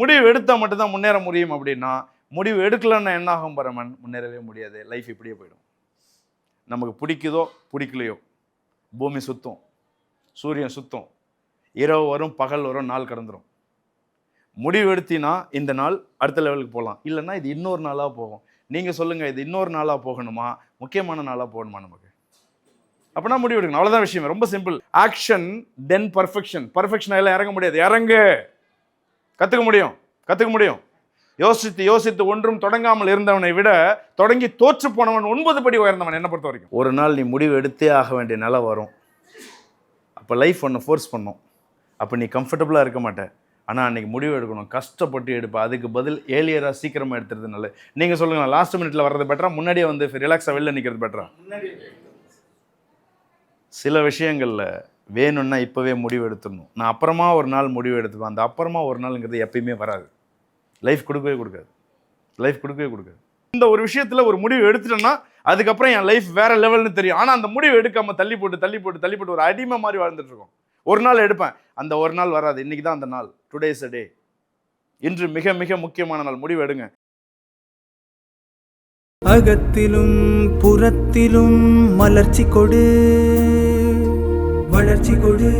முடிவு எடுத்தால் மட்டும்தான் முன்னேற முடியும் அப்படின்னா முடிவு எடுக்கலன்னா என்ன ஆகும் பரமன்? முன்னேறவே முடியாது. லைஃப் இப்படியே போயிடும். நமக்கு பிடிக்குதோ பிடிக்கலையோ பூமி சுத்தும். சூரியன் சுத்தும். இரவு வரும் பகல் வரும் நாள் கடந்துடும் முடிவு எடுத்தினா இந்த நாள் அடுத்த லெவலுக்கு போகலாம். இல்லைன்னா இது இன்னொரு நாளாக போகும். நீங்கள் சொல்லுங்கள் இது இன்னொரு நாளாக போகணுமா? முக்கியமான நாளாக போகணுமா நமக்கு? அப்படின்னா முடிவு எடுக்கணும். அவ்வளோதான் விஷயம். ரொம்ப simple action then perfection perfection எல்லாம் இறங்க முடியாது. இறங்கு! கற்றுக்க முடியும் கற்றுக்க முடியும். யோசித்து யோசித்து ஒன்றும் தொடங்காமல் இருந்தவனை விட தொடங்கி தோற்று போனவன் ஒன்பது படி உயர்ந்தவன் என்ன பொறுத்த வரைக்கும். ஒரு நாள் நீ முடிவு எடுத்தே ஆக வேண்டிய நிலை வரும். அப்போ லைஃப் ஒன்று ஃபோர்ஸ் பண்ணும். அப்போ நீ கம்ஃபர்டபுளாக இருக்க மாட்ட. ஆனால் அன்னைக்கு முடிவு எடுக்கணும். கஷ்டப்பட்டு எடுப்ப. அதுக்கு பதில் ஏலியராக சீக்கிரமாக எடுத்துறது நல்லது. நீங்கள் சொல்லுங்கள் லாஸ்ட் மினிட்ல வர்றது பெட்டரா முன்னாடியே வந்து ரிலாக்ஸாக வெளில நிற்கிறது பெட்டரா சில விஷயங்களில் வேணும்னா இப்போவே முடிவு எடுத்துடணும் நான் அப்புறமா ஒரு நாள் முடிவு எடுத்துப்பேன் அந்த அப்புறமா ஒரு நாளுங்கிறது எப்பயுமே வராது. லைஃப் கொடுக்கவே கொடுக்காது. லைஃப் கொடுக்கவே கொடுக்காது. இந்த ஒரு விஷயத்தில் ஒரு முடிவு எடுத்துட்டேன்னா அதுக்கப்புறம் என் லைஃப் வேற லெவல்னு தெரியும். ஆனால் அந்த முடிவு எடுக்காமல் தள்ளி போட்டு தள்ளி போட்டு தள்ளி போட்டு ஒரு அடிமை மாதிரி வாழ்ந்துட்டு இருக்கோம். ஒரு நாள் எடுப்பேன். அந்த ஒரு நாள் வராது. இன்னைக்கு தான் அந்த நாள். டுடேஸ் அ டே இன்று மிக மிக முக்கியமான நாள். முடிவு எடுங்க. அகத்திலும் புறத்திலும் மலர்ச்சி கொடு. வளர்ச்சி கொடு.